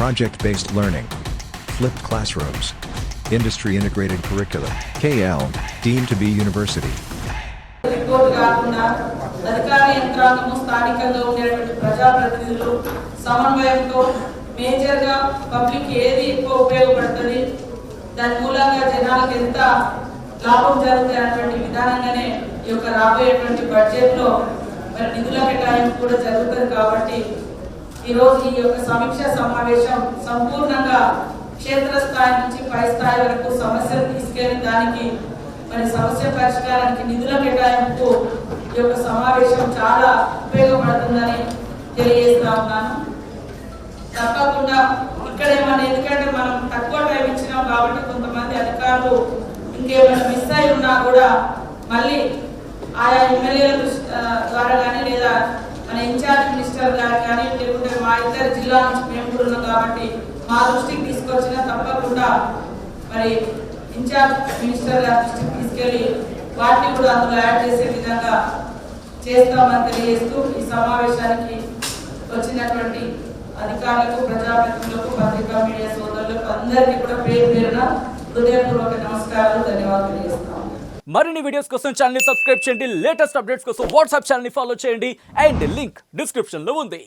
project-based learning, flipped classrooms, industry-integrated curriculum, KL, deemed to be university. Report కాకుండా అధికార యంత్రాంగము స్థానికంగా ఉండేటువంటి ప్రజాప్రతినిధులు సమన్వయంతో మేజర్గా పబ్లిక్ ఏది ఎక్కువ ఉపయోగపడుతుంది దాని మూలంగా జనాలకు ఎంత లాభం జరుగుతుంది అనేటువంటి విధానంగానే ఈ యొక్క రాబోయేటువంటి బడ్జెట్లో మరి నిధుల కేటాయింపు కూడా జరుగుతుంది కాబట్టి ఈరోజు ఈ యొక్క సమీక్ష సమావేశం సంపూర్ణంగా క్షేత్రస్థాయి నుంచి పై స్థాయి వరకు సమస్యలు తీసుకెళ్ళి దానికి మరి సమస్య పరిష్కారానికి నిధుల కేటాయింపు ఈ యొక్క సమావేశం చాలా ఉపయోగపడుతుందని తెలియజేస్తా ఉన్నాను. తప్పకుండా ఇక్కడ ఏమన్నా ఎందుకంటే మనం తక్కువ టైం ఇచ్చినాం కాబట్టి కొంతమంది అధికారులు ఇంకేమైనా మిస్ అయి ఉన్నా కూడా మళ్ళీ ఆయా ఎమ్మెల్యేల ద్వారా కానీ లేదా మన ఇన్ఛార్జ్ మినిస్టర్ గారు కానీ లేకుంటే మా ఇద్దరు జిల్లా నుంచి మేము కూడా ఉన్నాం కాబట్టి మా దృష్టికి తీసుకొచ్చిన తప్పకుండా మరి ఇన్ఛార్జ్ మినిస్టర్ గారి దృష్టికి తీసుకెళ్ళి వాటిని కూడా అందులో యాడ్ చేసే విధంగా చేస్తామని తెలియజేస్తూ ఈ సమావేశానికి వచ్చినటువంటి అధికారులకు ప్రజాప్రతినిధులకు పత్రికా మీడియా సోదరులకు అందరికీ కూడా పేరు పేరున హృదయపూర్వక నమస్కారాలు ధన్యవాదాలు తెలియజేస్తాం మరిన్ని వీడియోస్ కోసం ఛానల్ సబ్స్క్రైబ్ చేయండి. లేటెస్ట్ అప్డేట్స్ కోసం వాట్సాప్ ఛానల్ ఫాలో చేయండి. అండ్ లింక్ డిస్క్రిప్షన్లో ఉంది.